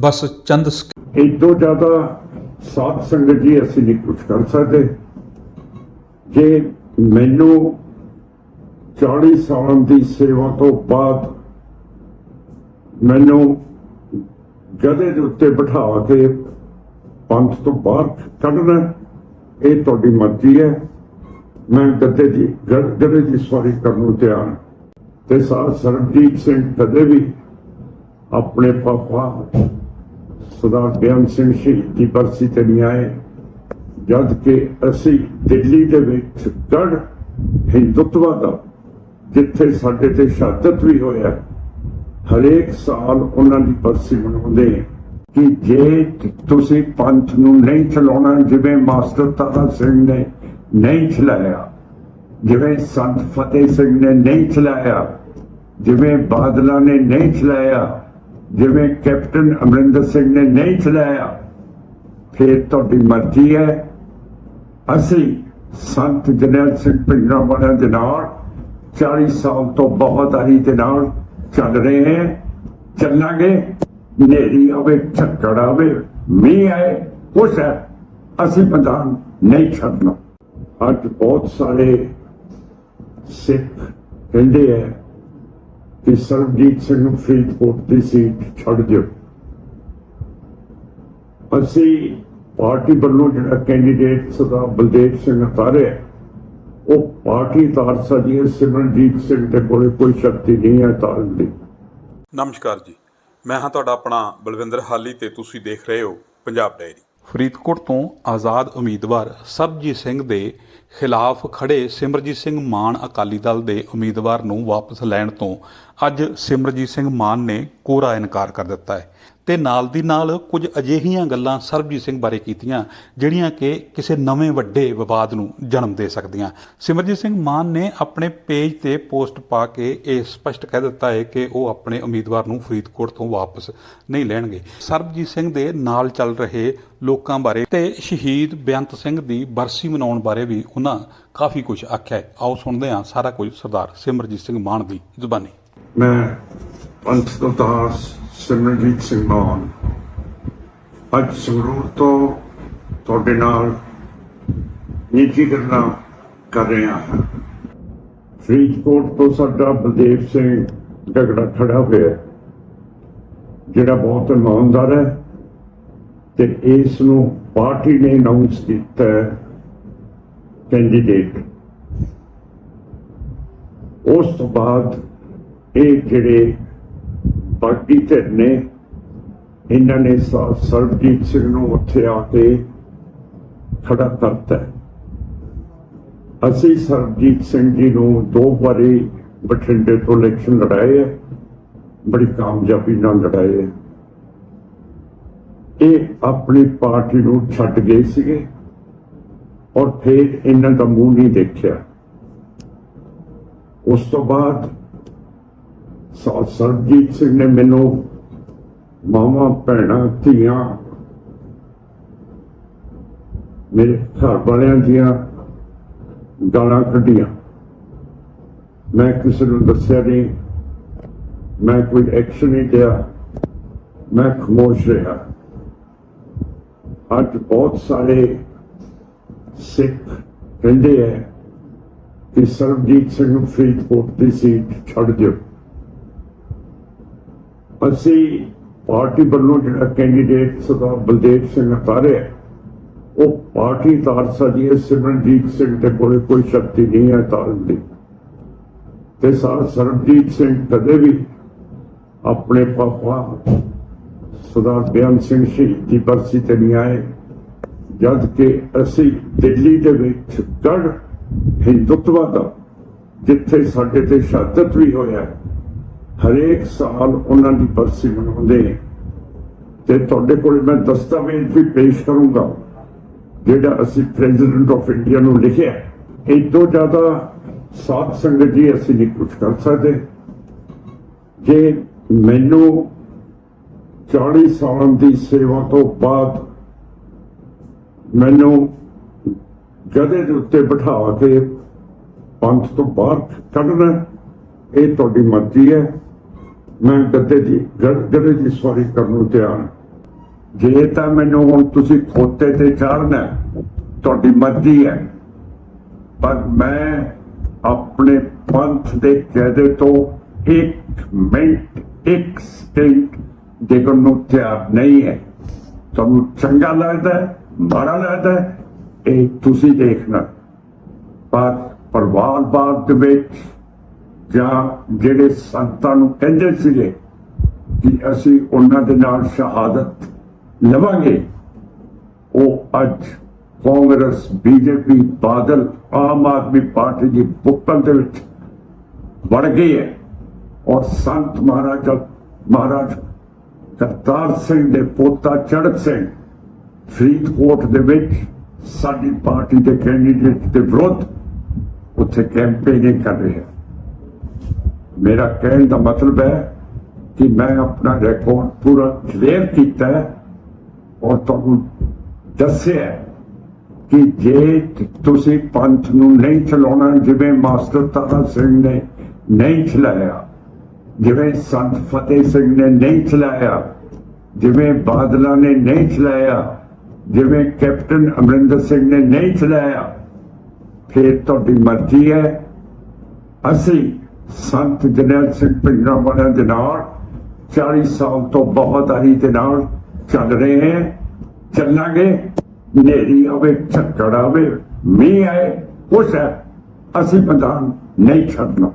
ਬਸ ਚੰਦ ਇਦੋਂ ਜ਼ਿਆਦਾ ਸਾਧ ਸੰਗਤ ਜੀ ਅਸੀਂ ਨਹੀਂ ਕੁਝ ਕਰ ਸਕਦੇ। ਜੇ ਮੈਨੂੰ 40 ਸਾਲਾਂ ਦੀ ਸੇਵਾ ਤੋਂ ਬਾਅਦ ਮੈਨੂੰ ਗਧੇ ਦੇ ਉੱਤੇ ਬਿਠਾ ਕੇ ਪੰਥ ਤੋਂ ਬਾਹਰ ਕੱਢਣਾ, ਇਹ ਤੁਹਾਡੀ ਮਰਜ਼ੀ ਹੈ। ਮੈਂ ਗੱਦੇ ਦੀ ਗ- ਦੀ ਸਵਾਰੀ ਕਰਨ ਨੂੰ ਤਿਆਰ ਤੇ ਸਾਧ ਸਰਬਜੀਤ ਸਿੰਘ ਕਦੇ ਵੀ ਆਪਣੇ ਪਾਪਾ ਸਰਦਾਰ ਬਿਆਨ ਸਿੰਘ ਸ਼ਹੀਦ ਦੀ ਬਰਸੀ ਤੇ ਨਹੀਂ ਆਏ, ਜਦ ਕਿ ਅਸੀਂ ਦਿੱਲੀ ਦੇ ਵਿੱਚ ਗੜ ਹਿੰਦੁੱਤਵਾ ਦਾ, ਜਿੱਥੇ ਸਾਡੇ ਤੇ ਸ਼ਹਾਦਤ ਵੀ ਹੋਇਆ ਹਰੇਕ ਸਾਲ ਉਹਨਾਂ ਦੀ ਬਰਸੀ ਮਨਾਉਂਦੇ ਕਿ ਜੇ ਤੁਸੀਂ ਪੰਥ ਨੂੰ ਨਹੀਂ ਚਲਾਉਣਾ, ਜਿਵੇਂ ਮਾਸਟਰ ਤਾਰਾ ਸਿੰਘ ਨੇ ਨਹੀਂ ਚਲਾਇਆ, ਜਿਵੇਂ ਸੰਤ ਫਤਿਹ ਸਿੰਘ ਨੇ ਨਹੀਂ ਚਲਾਇਆ, ਜਿਵੇਂ ਬਾਦਲਾਂ ਨੇ ਨਹੀਂ ਚਲਾਇਆ ਜਿਵੇਂ ਕੈਪਟਨ ਅਮਰਿੰਦਰ ਸਿੰਘ ਨੇ ਨਹੀਂ ਚਲਾਇਆ, ਫਿਰ ਤੁਹਾਡੀ ਮਰਜ਼ੀ ਹੈ। ਅਸੀਂ ਸੰਤ ਜਨਰਲ ਸਿੰਘ ਪਿੰਡਰਾ ਵਾਲਿਆਂ ਦੇ ਨਾਲ 40 ਸਾਲ ਤੋਂ ਬਹੁਤ ਆਰੀ ਦੇ ਨਾਲ ਚੱਲ ਰਹੇ ਹਾਂ। ਚੱਲਾਂਗੇ ਨੇਰੀ ਆਵੇ, ਝੱਕੜ ਆਵੇ, ਮੀਂਹ ਆਏ, ਕੁਛ ਹੈ, ਅਸੀਂ ਮੈਦਾਨ ਨਹੀਂ ਛੱਡਣਾ। ਅੱਜ ਬਹੁਤ ਸਾਰੇ ਸਿੱਖ ਕਹਿੰਦੇ ਹੈ ਕਿ ਸਰਬਜੀਤ ਸਿੰਘ ਨੂੰ ਫਰੀਦਕੋਟ ਦੀ ਸੀਟ ਛੱਡ ਦਿਓ। ਅਸੀਂ ਪਾਰਟੀ ਵੱਲੋਂ ਜਿਹੜਾ ਕੈਂਡੀਡੇਟ ਸਰਦਾਰ ਬਲਦੇਵ ਸਿੰਘ ਉਤਾਰਿਆ ਉਹ ਪਾਰਟੀ ਤਾਰ ਸਕਦੀ ਹੈ ਸਿਮਰਨਜੀਤ ਸਿੰਘ ਦੇ ਕੋਲੇ ਕੋਈ ਸ਼ਕਤੀ ਨਹੀਂ ਹੈ ਤਾਰਨ ਦੀ। ਨਮਸਕਾਰ ਜੀ। ਮੈਂ ਹਾਂ ਤੁਹਾਡਾ ਆਪਣਾ ਬਲਵਿੰਦਰ ਹਾਲੀ ਤੇ ਤੁਸੀਂ ਦੇਖ ਰਹੇ ਹੋ ਪੰਜਾਬ ਡਾਇਰੀ। ਫਰੀਦਕੋਟ ਤੋਂ ਆਜ਼ਾਦ ਉਮੀਦਵਾਰ ਸਰਬਜੀਤ ਸਿੰਘ ਦੇ ਖਿਲਾਫ ਖੜੇ ਸਿਮਰਜੀਤ ਸਿੰਘ ਮਾਨ ਅਕਾਲੀ ਦਲ ਦੇ ਉਮੀਦਵਾਰ ਨੂੰ ਵਾਪਸ ਲੈਣ ਤੋਂ ਅੱਜ ਸਿਮਰਜੀਤ ਸਿੰਘ ਮਾਨ ਨੇ ਕੋਰਾ ਇਨਕਾਰ ਕਰ ਦਿੱਤਾ ਹੈ ਤੇ ਨਾਲ ਦੀ ਨਾਲ ਕੁਝ ਅਜਿਹੀਆਂ ਗੱਲਾਂ ਸਰਬਜੀਤ ਸਿੰਘ ਬਾਰੇ ਕੀਤੀਆਂ, ਜਿਹੜੀਆਂ ਕਿ ਕਿਸੇ ਨਵੇਂ ਵੱਡੇ ਵਿਵਾਦ ਨੂੰ ਜਨਮ ਦੇ ਸਕਦੀਆਂ। ਸਿਮਰਜੀਤ ਸਿੰਘ ਮਾਨ ਨੇ ਆਪਣੇ ਪੇਜ ਤੇ ਪੋਸਟ ਪਾ ਕੇ ਇਹ ਸਪਸ਼ਟ ਕਹਿ ਦਿੱਤਾ ਹੈ ਕਿ ਉਹ ਆਪਣੇ ਉਮੀਦਵਾਰ ਨੂੰ ਫਰੀਦਕੋਟ ਤੋਂ ਵਾਪਸ ਨਹੀਂ ਲੈਣਗੇ। ਸਰਬਜੀਤ ਸਿੰਘ ਦੇ ਨਾਲ ਚੱਲ ਰਹੇ ਲੋਕਾਂ ਬਾਰੇ ਤੇ ਸ਼ਹੀਦ ਬੇਅੰਤ ਸਿੰਘ ਦੀ ਬਰਸੀ ਮਨਾਉਣ ਬਾਰੇ ਵੀ ਉਹਨਾਂ ਕਾਫੀ ਕੁਝ ਆਖਿਆ ਹੈ। ਆਓ ਸੁਣਦੇ ਹਾਂ ਸਾਰਾ ਕੁਝ ਸਰਦਾਰ ਸਿਮਰਜੀਤ ਸਿੰਘ ਮਾਨ ਦੀ ਜ਼ੁਬਾਨੀ। ਮੈਂ ਪੰਥ ਤੋਂ ਦਾਸ ਸਿਮਰਨਜੀਤ ਸਿੰਘ ਮਾਨ ਅੱਜ ਸੰਗਰੂਰ ਤੋਂ ਤੁਹਾਡੇ ਨਾਲ ਨਿੱਜੀ ਗੱਲਾਂ ਕਰ ਰਿਹਾ ਹਾਂ। ਫਰੀਦਕੋਟ ਤੋਂ ਸਾਡਾ ਬਲਦੇਵ ਸਿੰਘ ਝਗੜਾ ਖੜਾ ਹੋਇਆ ਜਿਹੜਾ ਬਹੁਤ ਇਮਾਨਦਾਰ ਹੈ ਤੇ ਇਸ ਨੂੰ ਪਾਰਟੀ ਨੇ ਅਨਾਉਂਸ ਕੀਤਾ ਕੈਂਡੀਡੇਟ ਉਸ ਤੋਂ ਬਾਅਦ ਇਹ ਜਿਹੜੇ ਪਾਰਟੀ ਧਿਰ ਨੇ, ਇਹਨਾਂ ਨੇ ਸਰਬਜੀਤ ਸਿੰਘ ਨੂੰ ਉੱਥੇ ਆ ਕੇ ਖੜਾ ਕਰਤਾ ਅਸੀਂ ਸਰਬਜੀਤ ਸਿੰਘ ਜੀ ਨੂੰ ਦੋ ਵਾਰੀ ਬਠਿੰਡੇ ਤੋਂ ਇਲੈਕਸ਼ਨ ਲੜਾਏ ਹੈ, ਬੜੀ ਕਾਮਯਾਬੀ ਨਾਲ ਲੜਾਏ ਹੈ। ਇਹ ਆਪਣੀ ਪਾਰਟੀ ਨੂੰ ਛੱਡ ਗਏ ਸੀਗੇ ਔਰ ਫਿਰ ਇਹਨਾਂ ਦਾ ਮੂੰਹ ਨਹੀਂ ਦੇਖਿਆ। ਉਸ ਤੋਂ ਬਾਅਦ ਸਰ- ਸਰਬਜੀਤ ਸਿੰਘ ਨੇ ਮੈਨੂੰ ਮਾਮਾ ਭੈਣਾਂ, ਧੀਆਂ, ਮੇਰੇ ਘਰ ਵਾਲਿਆਂ ਦੀਆਂ ਗਾਲਾਂ ਕੱਢੀਆਂ। ਮੈਂ ਕਿਸੇ ਨੂੰ ਦੱਸਿਆ ਨਹੀਂ, ਮੈਂ ਕੋਈ ਐਕਸ਼ਨ ਨਹੀਂ ਲਿਆ, ਮੈਂ ਖਮੋਸ਼ ਰਿਹਾ। ਅੱਜ ਬਹੁਤ ਸਾਰੇ ਸਿੱਖ ਕਹਿੰਦੇ ਹੈ ਕਿ ਸਰਬਜੀਤ ਸਿੰਘ ਨੂੰ ਫਰੀਦਕੋਟ ਦੀ ਸੀਟ ਛੱਡ ਦਿਓ। ਅਸੀਂ ਪਾਰਟੀ ਵੱਲੋਂ ਜਿਹੜਾ ਕੈਂਡੀਡੇਟ ਸਰਦਾਰ ਬਲਦੇਵ ਸਿੰਘ ਉਤਾਰਿਆ ਉਹ ਪਾਰਟੀ ਤਾਰ ਸਕਦੀ ਸਿਮਰਨਜੀਤ ਸਿੰਘ ਦੇ ਕੋਲ ਕੋਈ ਸ਼ਕਤੀ ਨਹੀਂ ਹੈ ਤਾਰਨ ਦੀ। ਤੇ ਸਰ ਸਰਬਜੀਤ ਸਿੰਘ ਕਦੇ ਵੀ ਆਪਣੇ ਪਾਪਾ ਸਰਦਾਰ ਬਿਆਨ ਸਿੰਘ ਸ਼ਹੀਦ ਦੀ ਬਰਸੀ ਤੇ ਨਹੀਂ ਆਏ ਜਦ ਕਿ ਅਸੀਂ ਦਿੱਲੀ ਦੇ ਵਿੱਚ ਗੜ ਹਿੰਦੁੱਤਵਾ ਦਾ, ਜਿੱਥੇ ਸਾਡੇ ਤੇ ਸ਼ਹਾਦਤ ਵੀ ਹੋਇਆ ਹਰੇਕ ਸਾਲ ਉਹਨਾਂ ਦੀ ਬਰਸੀ ਮਨਾਉਂਦੇ ਤੇ ਤੁਹਾਡੇ ਕੋਲ ਮੈਂ ਦਸਤਾਵੇਜ਼ ਵੀ ਪੇਸ਼ ਕਰੂੰਗਾ, ਜਿਹੜਾ ਅਸੀਂ ਪ੍ਰੈਜ਼ੀਡੈਂਟ ਆਫ ਇੰਡੀਆ ਨੂੰ ਲਿਖਿਆ ਇਹ ਤੋਂ ਜ਼ਿਆਦਾ ਸਾਥ ਸੰਗਤ ਜੀ ਅਸੀਂ ਨਹੀਂ ਕੁਝ ਕਰ ਸਕਦੇ। ਜੇ ਮੈਨੂੰ 40 ਸਾਲਾਂ ਦੀ ਸੇਵਾ ਤੋਂ ਬਾਅਦ ਮੈਨੂੰ ਗਧੇ ਦੇ ਉੱਤੇ ਬਿਠਾ ਕੇ ਪੰਥ ਤੋਂ ਬਾਹਰ ਕੱਢਣਾ, ਇਹ ਤੁਹਾਡੀ ਮਰਜ਼ੀ ਹੈ। ਮੈਂ ਗੱਦੇ ਦੀ ਗੱਦੇ ਦੀ ਸਵਾਰੀ ਕਰਨ ਨੂੰ ਤਿਆਰ ਜੇ ਤਾਂ ਮੈਨੂੰ ਹੁਣ ਤੁਸੀਂ ਖੋਤੇ ਤੇ ਚੜਨਾ ਤੁਹਾਡੀ ਮਰਜ਼ੀ ਹੈ। ਪਰ ਮੈਂ ਆਪਣੇ ਪੰਥ ਦੇ ਕਹਦੇ ਤੋਂ ਇੱਕ ਮਿੰਟ ਇੱਕ ਸਟੇਟ ਦੇਖਣ ਨੂੰ ਤਿਆਰ ਨਹੀਂ ਹੈ। ਤੁਹਾਨੂੰ ਚੰਗਾ ਲੱਗਦਾ ਹੈ, ਮਾੜਾ ਲੱਗਦਾ ਹੈ, ਇਹ ਤੁਸੀਂ ਦੇਖਣਾ। ਪਰ ਪਰਿਵਾਰਵਾਦ ਦੇ ਵਿੱਚ ਜਾਂ ਜਿਹੜੇ ਸੰਤਾਂ ਨੂੰ ਕਹਿੰਦੇ ਸੀਗੇ ਕਿ ਅਸੀਂ ਉਹਨਾਂ ਦੇ ਨਾਲ ਸ਼ਹਾਦਤ ਲਵਾਂਗੇ, ਉਹ ਅੱਜ ਕਾਂਗਰਸ, ਬੀਜੇਪੀ, ਬਾਦਲ, ਆਮ ਆਦਮੀ ਪਾਰਟੀ ਦੀ ਬੁੱਕਲ ਦੇ ਵਿੱਚ ਵੜ ਗਈ ਹੈ ਔਰ ਸੰਤ ਮਹਾਰਾਜਾ, ਮਹਾਰਾਜ ਕਰਤਾਰ ਸਿੰਘ ਦੇ ਪੋਤਾ ਚੜਤ ਸਿੰਘ ਫਰੀਦਕੋਟ ਦੇ ਵਿੱਚ ਸਾਡੀ ਪਾਰਟੀ ਦੇ ਕੈਂਡੀਡੇਟ ਦੇ ਵਿਰੁੱਧ ਉੱਥੇ ਕੈਂਪੇਨਿੰਗ ਕਰ ਰਹੇ ਹੈ ਮੇਰਾ ਕਹਿਣ ਦਾ ਮਤਲਬ ਹੈ ਕਿ ਮੈਂ ਆਪਣਾ ਰਿਕਾਰਡ ਪੂਰਾ ਕਲੀਅਰ ਕੀਤਾ ਔਰ ਤੁਹਾਨੂੰ ਦੱਸਿਆ ਕਿ ਜੇ ਤੁਸੀਂ ਪੰਥ ਨੂੰ ਨਹੀਂ ਚਲਾਉਣਾ, ਜਿਵੇਂ ਮਾਸਟਰ ਤਾਰਾ ਸਿੰਘ ਨੇ ਨਹੀਂ ਚਲਾਇਆ, ਜਿਵੇਂ ਸੰਤ ਫਤਿਹ ਸਿੰਘ ਨੇ ਨਹੀਂ ਚਲਾਇਆ, ਜਿਵੇਂ ਬਾਦਲਾਂ ਨੇ ਨਹੀਂ ਚਲਾਇਆ, ਜਿਵੇਂ ਕੈਪਟਨ ਅਮਰਿੰਦਰ ਸਿੰਘ ਨੇ ਨਹੀਂ ਚਲਾਇਆ, ਫਿਰ ਤੁਹਾਡੀ ਮਰਜ਼ੀ ਹੈ। ਅਸੀਂ ਸੰਤ ਜਨਰਲ ਸਿੰਘ ਪਿੰਡਾਂ ਵਾਲਿਆਂ ਦੇ ਨਾਲ 40 ਸਾਲ ਤੋਂ ਬਹੁਤ ਆਰੀ ਦੇ ਨਾਲ ਚੱਲ ਰਹੇ ਹਾਂ। ਚੱਲਾਂਗੇ, ਨੇਰੀ ਆਵੇ ਝੱਕੜ ਆਵੇ, ਮੀਂਹ ਆਏ, ਕੁਛ ਹੈ, ਅਸੀਂ ਮੈਦਾਨ ਨਹੀਂ ਛੱਡਣਾ।